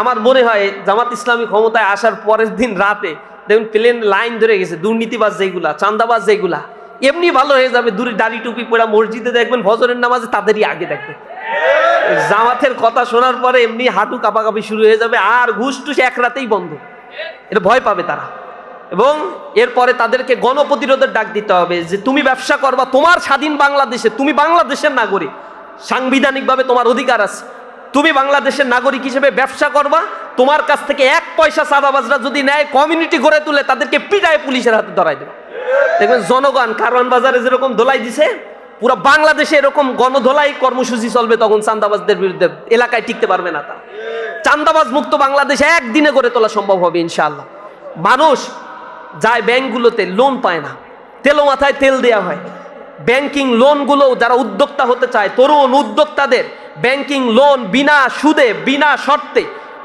আমার মনে হয় জামাত ইসলামী ক্ষমতায় আসার পরের দিন রাতে দেখুন প্লেন লাইন ধরে গেছে, দুর্নীতিবাজ যেগুলা চান্দাবাজ যেগুলা, এমনি ভালো হয়ে যাবে, দূরে দাড়ি টুপি পড়া মসজিদে দেখবেন ফজরের নামাজে তাদেরই আগে দেখবেন জামাতের কথা শোনার পরে এমনি হাঁটু কাঁপাকাপি শুরু হয়ে যাবে, আর ঘুষ টুস এক রাতেই বন্ধ। এটা ভয় পাবে তারা। এবং এরপরে তাদেরকে গণপ্রতিরোধের ডাক দিতে হবে যে, তুমি ব্যবসা করবা, তোমার স্বাধীন বাংলাদেশে, তুমি বাংলাদেশের নাগরিক। সাংবিধানিকভাবে তোমার অধিকার আছে। তুমি বাংলাদেশের নাগরিক হিসেবে ব্যবসা করবা, তোমার কাছ থেকে এক পয়সা সাদাবাজরা যদি নেয় কমিউনিটি গড়ে তুলে তাদেরকে পিটায় পুলিশের হাতে ধরাই দেবে। দেখবেন জনগণ কারওয়ান বাজারে যেরকম দোলাই দিছে, পুরো বাংলাদেশে এরকম গণধোলাই কর্মসূচি চলবে, তখন চান্দাবাজদের বিরুদ্ধে এলাকায় টিকতে পারবে না তা চান্দাবাজ মুক্ত বাংলাদেশ একদিনে গড়ে তোলা সম্ভব হবে, ইনশাআল্লাহ। মানুষ যায় ব্যাংকগুলোতে লোন পায় না, তেলো মাথায় তেল দেওয়া হয়। ব্যাংকিং লোনগুলো যারা উদ্যোক্তা হতে চায়, তরুণ উদ্যোক্তাদের ব্যাংকিং লোন বিনা সুদে, বিনা শর্তে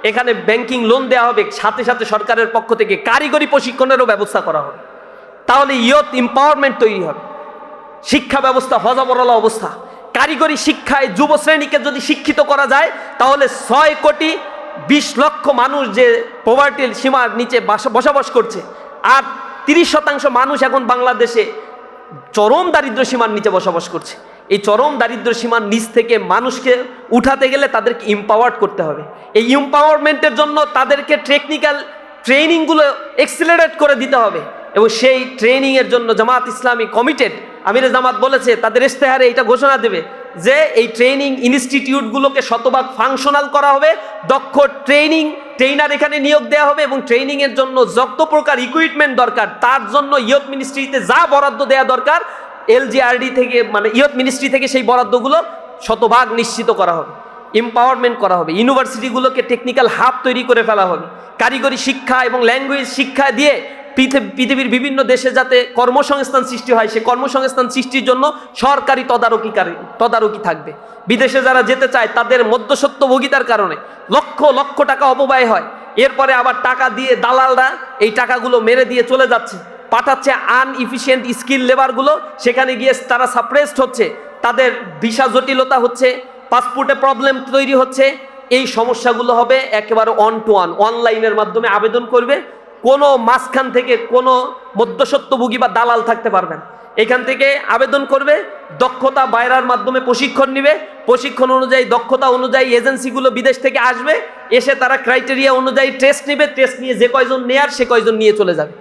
এখানে ব্যাংকিং লোন দেওয়া হবে। সাথে সাথে সরকারের পক্ষ থেকে কারিগরি প্রশিক্ষণেরও ব্যবস্থা করা হবে। তাহলে ইয়ত এম্পাওয়ারমেন্ট তৈরি হবে। শিক্ষা ব্যবস্থা, হজাবরলা অবস্থা। কারিগরি শিক্ষায় যুব শ্রেণীকে যদি শিক্ষিত করা যায়, তাহলে ছয় কোটি বিশ লক্ষ মানুষ যে পোভার্টির সীমার নিচে বসবাস করছে, আর তিরিশ শতাংশ মানুষ এখন বাংলাদেশে চরম দারিদ্র সীমার নিচে বসবাস করছে। এই চরম দারিদ্র সীমার নিচ থেকে মানুষকে উঠাতে গেলে তাদেরকে ইম্পাওয়ার্ড করতে হবে। এই ইম্পাওয়ারমেন্টের জন্য তাদেরকে টেকনিক্যাল ট্রেনিংগুলো এক্সিলারেট করে দিতে হবে এবং সেই ট্রেনিংয়ের জন্য জামাত ইসলামী কমিটেড আমির জামাত বলেছে, তাদের ইশতেহারে এটা ঘোষণা দেবে যে এই ট্রেনিং ইনস্টিটিউটগুলোকে শতভাগ ফাংশনাল করা হবে, দক্ষ ট্রেনিং ট্রেনার এখানে নিয়োগ দেওয়া হবে এবং ট্রেনিংয়ের জন্য যত প্রকার ইকুইপমেন্ট দরকার, তার জন্য ইয়ত মিনিস্ট্রিতে যা বরাদ্দ দেওয়া দরকার এলজিআরডি থেকে মানে ইয়ত মিনিস্ট্রি থেকে সেই বরাদ্দগুলো শতভাগ নিশ্চিত করা হবে। এম্পাওয়ারমেন্ট করা হবে। ইউনিভার্সিটিগুলোকে টেকনিক্যাল হাব তৈরি করে ফেলা হবে। কারিগরি শিক্ষা এবং ল্যাঙ্গুয়েজ শিক্ষা দিয়ে পৃথিবীর বিভিন্ন দেশে যাতে কর্মসংস্থান সৃষ্টি হয়, সে কর্মসংস্থান সৃষ্টির জন্য সরকারি তদারকিকারী তদারকি থাকবে। বিদেশে যারা যেতে চায়, তাদের মধ্যসত্ত্বভোগিতার কারণে লক্ষ লক্ষ টাকা অপব্যয় হয়। এরপরে আবার টাকা দিয়ে দালালরা এই টাকাগুলো মেরে দিয়ে চলে যাচ্ছে। পাঠাচ্ছে আনইফিসিয়েন্ট স্কিল লেবারগুলো সেখানে গিয়ে তারা সাপ্রেসড হচ্ছে। তাদের ভিসা জটিলতা হচ্ছে পাসপোর্টে প্রবলেম তৈরি হচ্ছে। এই সমস্যাগুলো হবে একেবারে অন টু ওয়ান অনলাইনের মাধ্যমে আবেদন করবে। কোনো মাঝখান থেকে কোনো মধ্যসত্ত্বভোগী বা দালাল থাকতে পারবে না। এখান থেকে আবেদন করবে, দক্ষতা বাইরার মাধ্যমে প্রশিক্ষণ নিবে। প্রশিক্ষণ অনুযায়ী, দক্ষতা অনুযায়ী এজেন্সিগুলো বিদেশ থেকে আসবে। এসে তারা ক্রাইটেরিয়া অনুযায়ী টেস্ট নেবে। টেস্ট নিয়ে যে কয়জন নেয়ার, সে কয়জন নিয়ে চলে যাবে।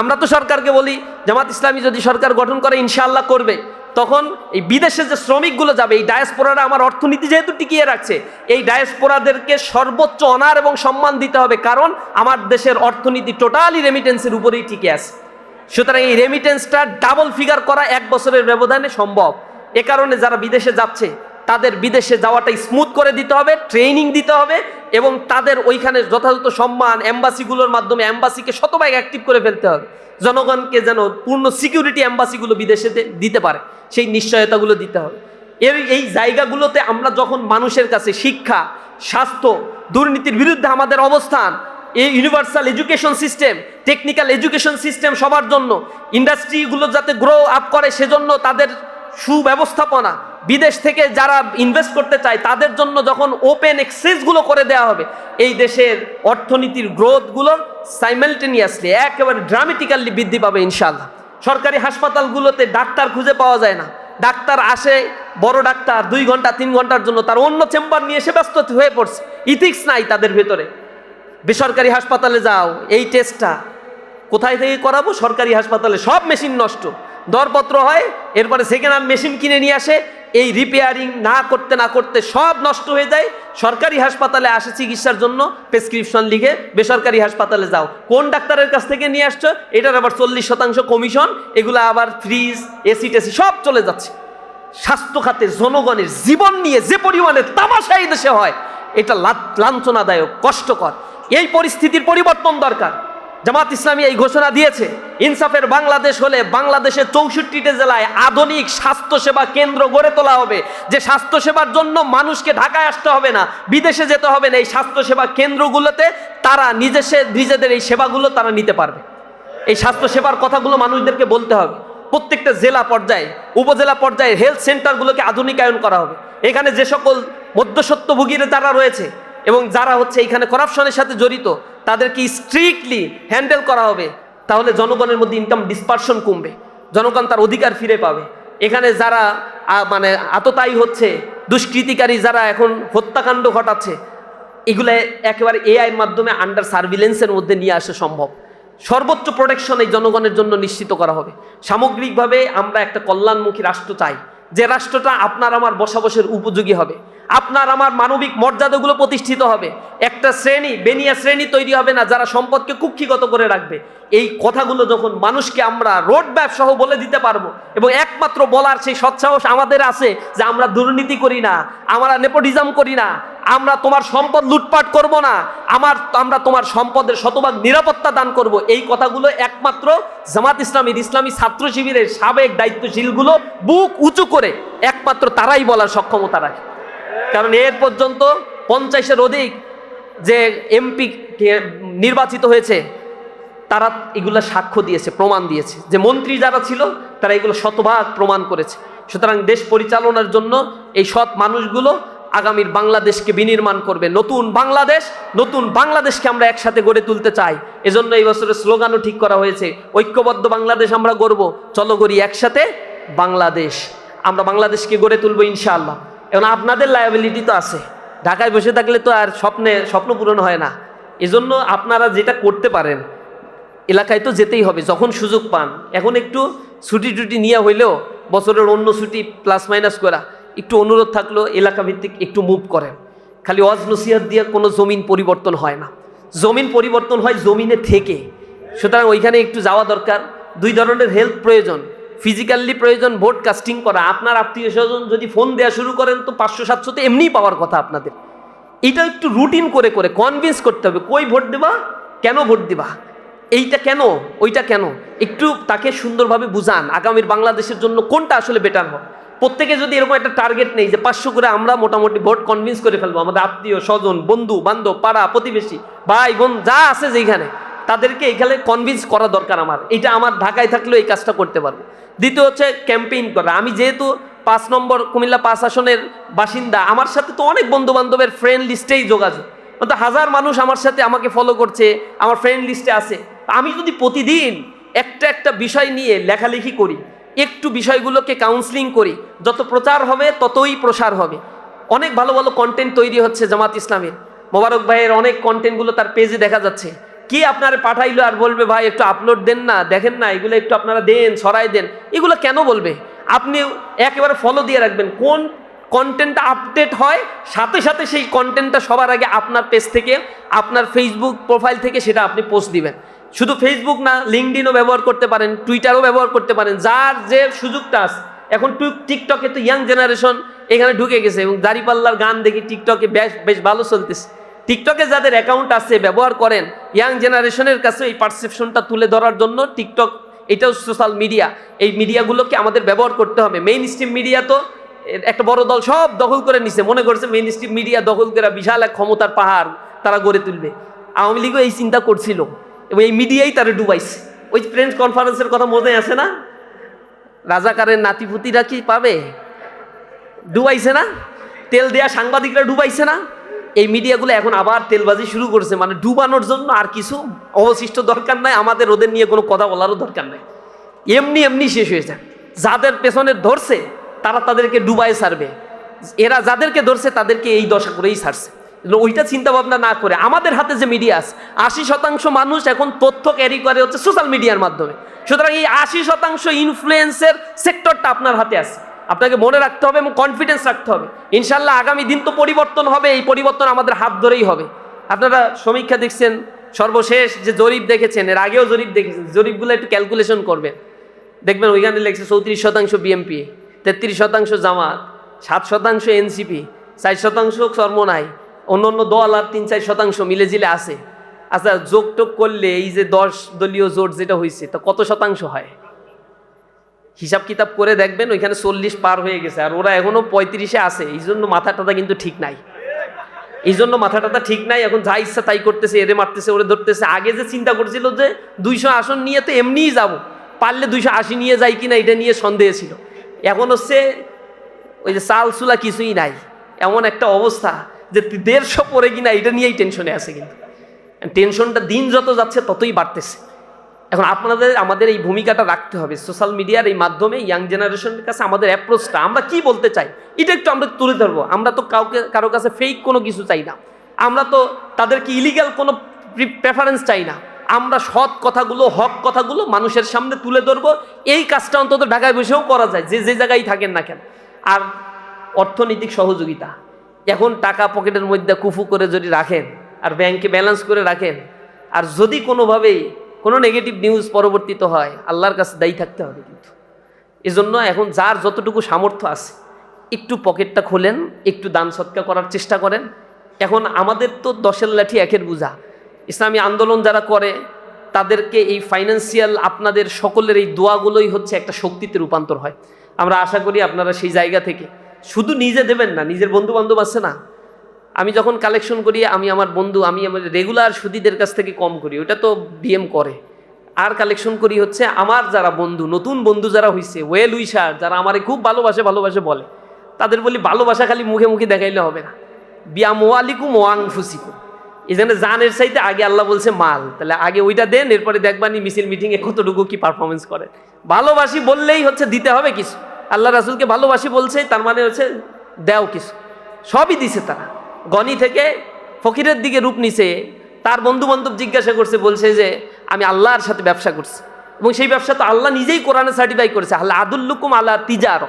আমরা তো সরকারকে বলি, জামাত ইসলামী যদি সরকার গঠন করে, ইনশাআল্লাহ করবে। তখন এই বিদেশে যে শ্রমিকগুলো যাবে, এই ডায়াসপোরারা আমার অর্থনীতি যেহেতু টিকিয়ে রাখছে, এই ডায়াসপোরাদেরকে সর্বোচ্চ অনার এবং সম্মান দিতে হবে, কারণ আমার দেশের অর্থনীতি টোটালি রেমিটেন্সের উপরেই টিকে আছে। সুতরাং এই রেমিটেন্সটা ডাবল ফিগার করা এক বছরের ব্যবধানে সম্ভব। এ কারণে যারা বিদেশে যাচ্ছে তাদের বিদেশে যাওয়াটা স্মুথ করে দিতে হবে ট্রেনিং দিতে হবে এবং তাদের ওইখানে যথাযথ সম্মান, এম্বাসিগুলোর মাধ্যমে অ্যাম্বাসিকে শতভাগ অ্যাক্টিভ করে ফেলতে হবে। জনগণকে যেন পূর্ণ সিকিউরিটি অ্যাম্বাসিগুলো বিদেশে দিতে পারে, সেই নিশ্চয়তাগুলো দিতে হবে। এর এই জায়গাগুলোতে আমরা যখন মানুষের কাছে শিক্ষা, স্বাস্থ্য, দুর্নীতির বিরুদ্ধে আমাদের অবস্থান, এই universal education system technical education system সবার জন্য ইন্ডাস্ট্রিগুলো যাতে গ্রো আপ করে, সেজন্য তাদের সুব্যবস্থাপনা। বিদেশ থেকে যারা ইনভেস্ট করতে চায়, তাদের জন্য যখন ওপেন এক্সেসগুলো করে দেওয়া হবে, এই দেশের অর্থনীতির গ্রোথগুলো সাইমালটেনিয়াসলি একেবারে ড্রামেটিক্যালি বৃদ্ধি পাবে ইনশাল্লাহ সরকারি হাসপাতালগুলোতে ডাক্তার খুঁজে পাওয়া যায় না। ডাক্তার আসে, বড় ডাক্তার, দুই ঘণ্টা, তিন ঘণ্টার জন্য তার অন্য চেম্বার নিয়ে এসে ব্যস্ত হয়ে পড়ছে। ইথিক্স নাই তাদের ভেতরে। বেসরকারি হাসপাতালে যাও, এই টেস্টটা কোথায় থেকে করাবো? সরকারি হাসপাতালে সব মেশিন নষ্ট। দরপত্র হয়, এরপরে সেকেন্ড হ্যান্ড মেশিন কিনে নিয়ে আসে, এই রিপেয়ারিং না করতে না করতে সব নষ্ট হয়ে যায়। সরকারি হাসপাতালে আসে চিকিৎসার জন্য প্রেসক্রিপশন লিখে, বেসরকারি হাসপাতালে যাও। কোন ডাক্তারের কাছ থেকে নিয়ে আসছো? এটার আবার চল্লিশ শতাংশ কমিশন এগুলো আবার ফ্রিজ এসি টেসি সব চলে যাচ্ছে। স্বাস্থ্য খাতে জনগণের জীবন নিয়ে যে পরিমাণে তামাশা এই দেশে হয়, এটা লাঞ্ছনাদায়ক, কষ্টকর। এই পরিস্থিতির পরিবর্তন দরকার। জামাত ইসলামী এই ঘোষণা দিয়েছে, ইনসাফের বাংলাদেশ হলে বাংলাদেশের চৌষট্টিটি জেলায় আধুনিক স্বাস্থ্যসেবা কেন্দ্র গড়ে তোলা হবে। যে স্বাস্থ্যসেবার জন্য মানুষকে ঢাকায় আসতে হবে না, বিদেশে যেতে হবে না এই স্বাস্থ্যসেবা কেন্দ্রগুলোতে, তারা নিজেসে নিজেদের এই সেবাগুলো তারা নিতে পারবে। এই স্বাস্থ্যসেবার কথাগুলো মানুষদেরকে বলতে হবে। প্রত্যেকটা জেলা পর্যায়ে, উপজেলা পর্যায়ে হেলথ সেন্টারগুলোকে আধুনিকায়ন করা হবে। এখানে যে সকল মধ্যসত্ত্বভোগীরা যারা রয়েছে এবং যারা হচ্ছে এখানে করাপশনের সাথে জড়িত, তাদেরকে স্ট্রিক্টলি হ্যান্ডেল করা হবে। তাহলে জনগণের মধ্যে ইনকাম ডিসপারশন কমবে। জনগণ তার অধিকার ফিরে পাবে। এখানে যারা মানে আততায়ী হচ্ছে, দুষ্কৃতিকারী যারা এখন হত্যাকাণ্ড ঘটাচ্ছে, এগুলো একেবারে এআইয়ের মাধ্যমে আন্ডার সার্ভিলেন্সের মধ্যে নিয়ে আসা সম্ভব। সর্বোচ্চ প্রোটেকশন এই জনগণের জন্য নিশ্চিত করা হবে। সামগ্রিকভাবে আমরা একটা কল্যাণমুখী রাষ্ট্র চাই। যে রাষ্ট্রটা আপনার আমার বসবাসের উপযোগী হবে, আপনার আমার মানবিক মর্যাদাগুলো প্রতিষ্ঠিত হবে, একটা শ্রেণি, বেনিয়া শ্রেণি তৈরি হবে না, যারা সম্পদকে কুক্ষিগত করে রাখবে। এই কথাগুলো যখন মানুষকে আমরা রোড ম্যাপ সহ বলে দিতে পারব, এবং একমাত্র বলার সেই সৎসাহস আমাদের আছে যে আমরা দুর্নীতি করি না, আমরা নেপোটিজম করি না আমরা তোমার সম্পদ লুটপাট করব না। আমার আমরা তোমার সম্পদের শতভাগ নিরাপত্তা দান করব। এই কথাগুলো একমাত্র জামাত ইসলামীর ইসলামী ছাত্র শিবিরের সাবেক দায়িত্বশীলগুলো বুক উঁচু করে একমাত্র তারাই বলার সক্ষমতা রাখে। কারণ এর পর্যন্ত পঞ্চাশের অধিক যে এমপি নির্বাচিত হয়েছে, তারা এগুলো সাক্ষ্য দিয়েছে, প্রমাণ দিয়েছে। যে মন্ত্রী যারা ছিল, তারা এগুলো শতভাগ প্রমাণ করেছে। সুতরাং দেশ পরিচালনার জন্য এই সৎ মানুষগুলো আগামীর বাংলাদেশকে বিনির্মাণ করবে। নতুন বাংলাদেশ, নতুন বাংলাদেশকে আমরা একসাথে গড়ে তুলতে চাই। এজন্য এই বছরের স্লোগানও ঠিক করা হয়েছে, ঐক্যবদ্ধ বাংলাদেশ আমরা গড়ব। চলো করি একসাথে বাংলাদেশ। আমরা বাংলাদেশকে গড়ে তুলবো ইনশাআল্লাহ। এখন আপনাদের লায়াবিলিটি তো আছে। ঢাকায় বসে থাকলে তো আর স্বপ্নে, স্বপ্ন পূরণ হয় না। এজন্য আপনারা যেটা করতে পারেন, এলাকায় তো যেতেই হবে, যখন সুযোগ পান। এখন একটু ছুটি টুটি নিয়ে হইলেও বছরের অন্য ছুটি প্লাস মাইনাস করা। একটু অনুরোধ থাকল এলাকা ভিত্তিক একটু মুভ করেন। খালি ওয়াজ নসিহত দিয়ে কোনো জমিন পরিবর্তন হয় না। জমিন পরিবর্তন হয় জমিনে থেকে। সুতরাং ওইখানে একটু যাওয়া দরকার। দুই ধরনের হেল্প প্রয়োজন। ফিজিক্যালি প্রয়োজন ভোট কাস্টিং করা। আপনার আত্মীয় স্বজন যদি ফোন দেওয়া শুরু করেন তো পাঁচশো, সাতশো তো এমনিই পাওয়ার কথা আপনাদের। এটা একটু রুটিন করে করে কনভিন্স করতে হবে, কই ভোট দেবা, কেন ভোট দিবা? এইটা কেন, ওইটা কেন? একটু তাকে সুন্দরভাবে বুঝান। আগামীর বাংলাদেশের জন্য কোনটা আসলে বেটার হবে প্রত্যেকে যদি এরকম একটা টার্গেট নেই যে পাঁচশো করে আমরা মোটামুটি ভোট কনভিন্স করে ফেলব, আমাদের আত্মীয়, স্বজন, বন্ধু, বান্ধব, পাড়া, প্রতিবেশী, ভাই, বোন, যা আছে যেখানে তাদেরকে এখানে কনভিন্স করা দরকার আমার। এটা আমার ঢাকায় থাকলেও এই কাজটা করতে পারব। দ্বিতীয় হচ্ছে ক্যাম্পেইন করা। আমি যেহেতু পাঁচ নম্বর কুমিল্লা পাঁচ আসনের বাসিন্দা, আমার সাথে তো অনেক বন্ধু বান্ধবের ফ্রেন্ড লিস্টেই যোগাযোগ। অর্থাৎ হাজার মানুষ আমার সাথে আমাকে ফলো করছে, আমার ফ্রেন্ড লিস্টে আছে। আমি যদি প্রতিদিন একটা একটা বিষয় নিয়ে লেখালেখি করি একটু বিষয়গুলোকে কাউন্সিলিং করি। যত প্রচার হবে, ততই প্রসার হবে। অনেক ভালো ভালো কন্টেন্ট তৈরি হচ্ছে জামাত ইসলামের। মোবারক ভাইয়ের অনেক কন্টেন্টগুলো তার পেজে দেখা যাচ্ছে। কি আপনারা পাঠাইলো আর বলবে, ভাই, একটু আপলোড দেন না, দেখেন না, এগুলো একটু আপনারা দেন সরাই দেন। এগুলো কেন বলবে? আপনি একেবারে ফলো দিয়ে রাখবেন। কোন কন্টেন্টটা আপডেট হয়, সাথে সাথে সেই কন্টেন্টটা সবার আগে আপনার পেজ থেকে, আপনার ফেসবুক প্রোফাইল থেকে সেটা আপনি পোস্ট দিবেন। শুধু ফেসবুক না লিঙ্কডিনও ব্যবহার করতে পারেন টুইটারও ব্যবহার করতে পারেন, যার যে সুযোগটা আছে। এখন টিকটকে তো ইয়াং জেনারেশন এখানে ঢুকে গেছে এবং দাঁড়িপাল্লার গান দেখি টিকটকে বেশ বেশ ভালো চলতেছে। টিকটকে যাদের অ্যাকাউন্ট আছে, ব্যবহার করেন ইয়াং জেনারেশনের কাছে এই পারসেপশনটা তুলে ধরার জন্য টিকটক এটাও সোশ্যাল মিডিয়া এই মিডিয়াগুলোকে আমাদের ব্যবহার করতে হবে। মেইন স্ট্রিম মিডিয়া তো একটা বড় দল সব দখল করে নিছে। মনে করছে মেইন স্ট্রিম মিডিয়া দখল করে বিশাল এক ক্ষমতার পাহাড় তারা গড়ে তুলবে। আওয়ামী লীগও এই চিন্তা করছিল। এবং এই মিডিয়াই তারা ডুবাইছে। ওই ফ্রেন্ডস কনফারেন্সের কথা মনে আছে না? রাজাকারের নাতিপুতিরা কি পাবে? ডুবাইছে না? তেল দেয়া সাংবাদিকরা ডুবাইছে না? এই মিডিয়াগুলো এখন আবার তেলবাজি শুরু করেছে। মানে ডুবানোর জন্য আর কিছু অবশিষ্ট দরকার নাই। আমাদের ওদের নিয়ে কোনো কথা বলারও দরকার নাই। এমনি এমনি শেষ হয়ে যায়। যাদের পেছনে ধরছে, তারা তাদেরকে ডুবাই ছাড়বে এরা যাদেরকে ধরছে, তাদেরকে এই দশা করেই ছাড়ছে ওইটা চিন্তা ভাবনা না করে। আমাদের হাতে যে মিডিয়া আছে, আশি শতাংশ মানুষ এখন তথ্য ক্যারি করে হচ্ছে সোশ্যাল মিডিয়ার মাধ্যমে। সুতরাং এই আশি শতাংশ ইনফ্লুয়েন্সের সেক্টরটা আপনার হাতে আছে। আপনাকে মনে রাখতে হবে এবং কনফিডেন্স রাখতে হবে। ইনশাল্লাহ আগামী দিন তো পরিবর্তন হবে, এই পরিবর্তন আমাদের হাত ধরেই হবে। আপনারা সমীক্ষা দেখছেন, সর্বশেষ যে জরিপ দেখেছেন, এর আগেও জরিপ দেখেছেন, জরিপগুলো একটু ক্যালকুলেশন করবেন। দেখবেন ওইখানে লেগেছে চৌত্রিশ শতাংশ বিএমপি তেত্রিশ শতাংশ জামাত, সাত শতাংশ এনসিপি চার শতাংশ চর্মনাই অন্য অন্য দল আর তিন চার শতাংশ মিলে জিলে আছে। আচ্ছা যোগ টোগ করলে এই যে দশ দলীয় জোট যেটা হয়েছে তা কত শতাংশ হয়? হিসাব কিতাব করে দেখবেন, ওইখানে চল্লিশ পার হয়ে গেছে, আর ওরা এখনও পঁয়ত্রিশে আছে, এই জন্য মাথা কিন্তু ঠিক নাই। এই জন্য মাথা ঠিক নাই, এখন যা ইচ্ছা তাই করতেছে, এরে মারতেছে, ওরে ধরতেছে। আগে যে চিন্তা করছিল যে দুইশো আসন নিয়ে তো এমনিই যাব, পারলে দুইশো আশি নিয়ে যাই কিনা, এটা নিয়ে সন্দেহ ছিল। এখন হচ্ছে ওই যে চাল চুলা কিছুই নাই, এমন একটা অবস্থা। যে দেড়শো পরে কিনা, এটা নিয়েই টেনশনে আছে কিন্তু। টেনশনটা দিন যত যাচ্ছে, ততই বাড়তেছে। এখন আপনাদের, আমাদের এই ভূমিকাটা রাখতে হবে। সোশ্যাল মিডিয়ার এই মাধ্যমে ইয়াং জেনারেশনের কাছে আমাদের অ্যাপ্রোচটা আমরা কি বলতে চাই, এটা একটু আমরা তুলে ধরবো। আমরা তো কাউকে, কারও কাছে ফেক কোনো কিছু চাই না। আমরা তো তাদেরকে ইলিগাল কোনো প্রেফারেন্স চাই না। আমরা সৎ কথাগুলো, হক কথাগুলো মানুষের সামনে তুলে ধরবো। এই কাজটা অন্তত ঢাকায় বসেও করা যায়, যে যে জায়গায় থাকেন না কেন। আর অর্থনৈতিক সহযোগিতা। এখন টাকা পকেটের মধ্যে কুফু করে যদি রাখেন, আর ব্যাংকে ব্যালেন্স করে রাখেন, আর যদি কোনোভাবেই কোনো নেগেটিভ নিউজ পরবর্তীত হয়, আল্লাহর কাছে দায়ী থাকতে হবে কিন্তু। এজন্য এখন যার যতটুকু সামর্থ্য আছে, একটু পকেটটা খোলেন, একটু দান সৎকা করার চেষ্টা করেন। এখন আমাদের তো দশের লাঠি একের বোঝা। ইসলামী আন্দোলন যারা করে, তাদেরকে এই ফাইন্যান্সিয়াল আপনাদের সকলের এই দোয়াগুলোই হচ্ছে একটা শক্তিতে রূপান্তর হয়। আমরা আশা করি আপনারা সেই জায়গা থেকে শুধু নিজে দেবেন না, নিজের বন্ধু বান্ধব আছে না? আমি যখন কালেকশন করি, আমি আমার বন্ধু, আমি আমার রেগুলার সুদীদের কাছ থেকে কম করি, ওটা তো বিএম করে। আর কালেকশন করি হচ্ছে আমার যারা বন্ধু, নতুন বন্ধু যারা হয়েছে ওয়েল উইশার যারা আমারে খুব ভালোবাসে ভালোবাসে বলে, তাদের বলি ভালোবাসা খালি মুখে মুখে দেখাইলে হবে না। বিয়া মোয়ালিকুম ওয়াং ফুসিকুম এখানে জানের চাইতে আগে আল্লাহ বলছে মাল, তাহলে আগে ওইটা দেন, এরপরে দেখবানি মিছিল মিটিংয়ে কতটুকু কি পারফরমেন্স করে। ভালোবাসি বললেই হচ্ছে দিতে হবে কিছু। আল্লাহ রাসুলকে ভালোবাসি বলছে, তার মানে হচ্ছে দেও কিছু। সবই দিছে তারা। গনি থেকে ফকিরের দিকে রূপ নিছে, তার বন্ধু বান্ধব জিজ্ঞাসা করছে, বলছে যে, আমি আল্লাহর সাথে ব্যবসা করছি। এবং সেই ব্যবসা তো আল্লাহ নিজেই কোরআনে সার্টিফাই করেছে। আল্লাহ আদুল্লুকুম আল্লাহ তিজার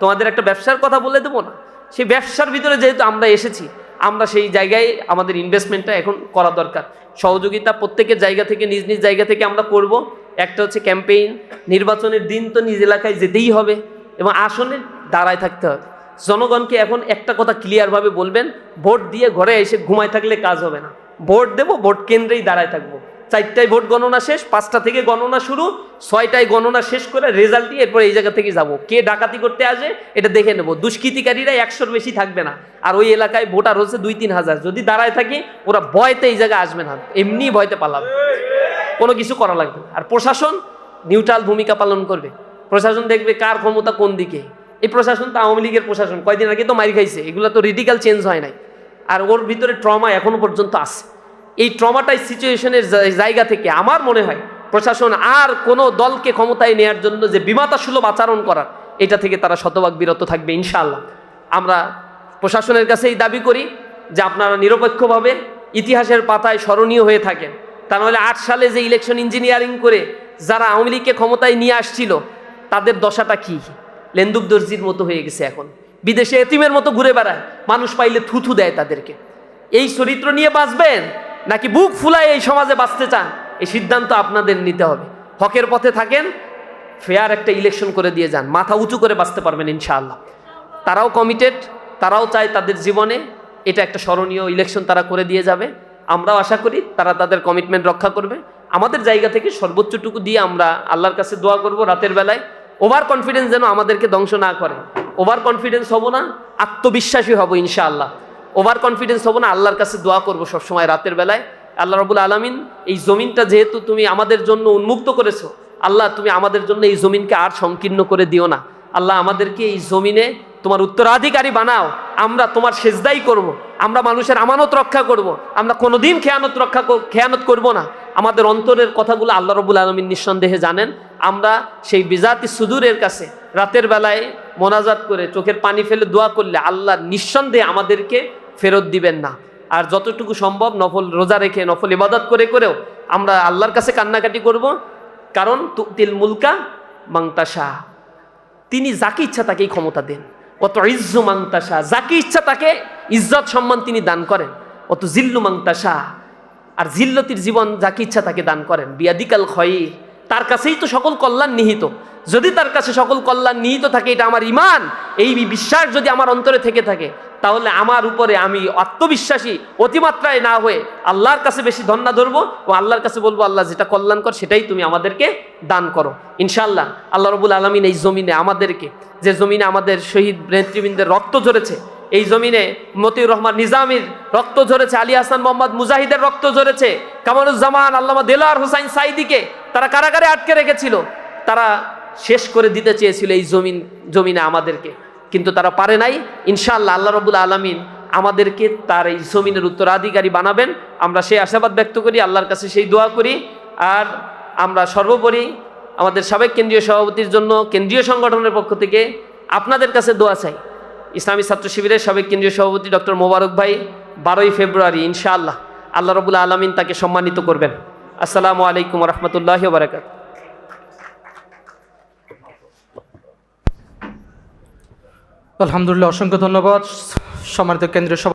তোমাদের একটা ব্যবসার কথা বলে দেবো না? সেই ব্যবসার ভিতরে যেহেতু আমরা এসেছি, আমরা সেই জায়গায় আমাদের ইনভেস্টমেন্টটা এখন করা দরকার। সহযোগিতা প্রত্যেকের জায়গা থেকে, নিজ নিজ জায়গা থেকে আমরা করব। একটা হচ্ছে ক্যাম্পেইন নির্বাচনের দিন তো নিজ এলাকায় যেতেই হবে। এবং আসনে দাঁড়ায় থাকতে হবে। জনগণকে এখন একটা কথা ক্লিয়ারভাবে বলবেন, ভোট দিয়ে ঘরে এসে ঘুমায় থাকলে কাজ হবে না। ভোট দেবো, ভোট কেন্দ্রেই দাঁড়ায় থাকব। চারটায় ভোট গণনা শেষ, পাঁচটা থেকে গণনা শুরু, ছয়টায় গণনা শেষ করে রেজাল্ট দিয়ে এরপর এই জায়গা থেকে যাব। কে ডাকাতি করতে আসে, এটা দেখে নেব। দুষ্কৃতিকারীরা একশোর বেশি থাকবে না। আর ওই এলাকায় ভোটার হচ্ছে দুই তিন হাজার। যদি দাঁড়ায় থাকি, ওরা ভয়তে এই জায়গায় আসবে না। এমনি ভয়তে পালাবে। কোনো কিছু করা লাগবে আর প্রশাসন নিউট্রাল ভূমিকা পালন করবে। প্রশাসন দেখবে কার ক্ষমতা কোন দিকে। এই প্রশাসন তো আওয়ামী লীগের প্রশাসন, কয়দিন আগে তো মারি খাইছে। এগুলো তো রিডিক্যাল চেঞ্জ হয় নাই। আর ওর ভিতরে ট্রমা এখনও পর্যন্ত আছে। এই ট্রমাটাই সিচুয়েশনের জায়গা থেকে আমার মনে হয় প্রশাসন আর কোনো দলকে ক্ষমতায় নেয়ার জন্য যে বিমাতা সুলভ আচরণ করার, এটা থেকে তারা শতভাগ বিরত থাকবে ইনশাআল্লাহ। আমরা প্রশাসনের কাছেই দাবি করি যে আপনারা নিরপেক্ষভাবে ইতিহাসের পাতায় স্মরণীয় হয়ে থাকেন। তা নাহলে আট সালে যে ইলেকশন ইঞ্জিনিয়ারিং করে যারা আওয়ামী লীগকে ক্ষমতায় নিয়ে আসছিল তাদের দশাটা কি? লেন্দুক দর্জির মতো হয়ে গেছে এখন। বিদেশে এতিমের মতো ঘুরে বেড়ায়, মানুষ পাইলে থুথু দেয় তাদেরকে। এই চরিত্র নিয়ে বাঁচবেন নাকি বুক ফুলায় এই সমাজে বাঁচতে চান? এই সিদ্ধান্ত আপনাদের নিতে হবে। হকের পথে থাকেন, ফেয়ার একটা ইলেকশন করে দিয়ে যান, মাথা উঁচু করে বাঁচতে পারবেন ইনশাআল্লাহ। তারাও কমিটেড তারাও চায় তাদের জীবনে এটা একটা স্মরণীয় ইলেকশন তারা করে দিয়ে যাবে। আমরাও আশা করি তারা তাদের কমিটমেন্ট রক্ষা করবে। আমাদের জায়গা থেকে সর্বোচ্চটুকু দিয়ে আমরা আল্লাহর কাছে দোয়া করব রাতের বেলায়। ওভার কনফিডেন্স যেন আমাদেরকে ধ্বংস না করে। ওভার কনফিডেন্স হব না, আত্মবিশ্বাসী হব ইনশাআল্লাহ। ওভার কনফিডেন্স হব না, আল্লাহর কাছে দোয়া করব সবসময় রাতের বেলায়। আল্লাহ রবুল আলমিন, এই জমিনটা যেহেতু তুমি আমাদের জন্য উন্মুক্ত করেছ, আল্লাহ তুমি আমাদের জন্য এই জমিনকে আর সংকীর্ণ করে দিও না। আল্লাহ আমাদেরকে এই জমিনে তোমার উত্তরাধিকারী বানাও। আমরা তোমার সেজদাই করব। আমরা মানুষের আমানত রক্ষা করব। আমরা কোনোদিন খেয়ানত রক্ষা খেয়ানত করব না। আমাদের অন্তরের কথাগুলো আল্লাহ রবুল আলমিন নিঃসন্দেহে জানেন। আমরা সেই বিজাতি সুদূরের কাছে রাতের বেলায় মোনাজাত করে চোখের পানি ফেলে দোয়া করলে আল্লাহ নিঃসন্দেহে আমাদেরকে ফেরত দিবেন না। আর যতটুকু সম্ভব নফল রোজা রেখে, নফল ইবাদত করে করেও আমরা আল্লাহর কাছে কান্নাকাটি করব। কারণ তিল মুলকা মাংতাসা তিনি যাকে ইচ্ছা তাকেই ক্ষমতা দেন। অত ইজ্জু মাংতাসা যাকে ইচ্ছা তাকে ইজ্জত সম্মান তিনি দান করেন। অত জিল্লু মাংতাসা আর জিল্লতির জীবন যাকে ইচ্ছা তাকে দান করেন। বিয়াদিকাল খয়ি তার কাছেই তো সকল কল্যাণ নিহিত। যদি তার কাছে সকল কল্যাণ নিহিত থাকে, এটা আমার ইমান এই বিশ্বাস যদি আমার অন্তরে থেকে থাকে, তাহলে আমার উপরে আমি আত্মবিশ্বাসী, অতিমাত্রায় না হয়ে আল্লাহর কাছে বেশি ধন্যা ধরবো ও আল্লাহর কাছে বলব, আল্লাহ যেটা কল্যাণকর সেটাই তুমি আমাদেরকে দান করো। ইনশাল্লাহ আল্লাহ রবুল আলমিন এই জমিনে আমাদেরকে, যে জমিনে আমাদের শহীদ নেতৃবৃন্দের রক্ত ঝরেছে জমিনে মতিউর রহমান নিজামির রক্ত ঝরেছে, আলী হাসান মোহাম্মদ মুজাহিদের রক্ত ঝরেছে, কামারুজ্জামান আল্লামা দেলার হুসাইন সাইদিকে তারা কারাগারে আটকে রেখেছিল। তারা শেষ করে দিতে চেয়েছিল এই জমিন, জমিনে আমাদেরকে। কিন্তু তারা পারে নাই। ইনশাআল্লাহ আল্লাহ রবুল আলমিন আমাদেরকে তার এই জমিনের উত্তরাধিকারী বানাবেন। আমরা সেই আশাবাদ ব্যক্ত করি, আল্লাহর কাছে সেই দোয়া করি। আর আমরা সর্বোপরি আমাদের সাবেক কেন্দ্রীয় সভাপতির জন্য কেন্দ্রীয় সংগঠনের পক্ষ থেকে আপনাদের কাছে দোয়া চাই। ইসলামী ছাত্র শিবিরের সাবেক কেন্দ্রীয় সভাপতি ডক্টর মোবারক ভাই বারোই ফেব্রুয়ারি, ইনশাআল্লাহ আল্লাহ রবুল্লা আলমিন তাকে সম্মানিত করবেন। আসসালামু আলাইকুম রহমতুল্লাহ বারাকাত আলহামদুলিল্লাহ, অসংখ্য ধন্যবাদ। সম্মানিত কেন্দ্রীয় সভা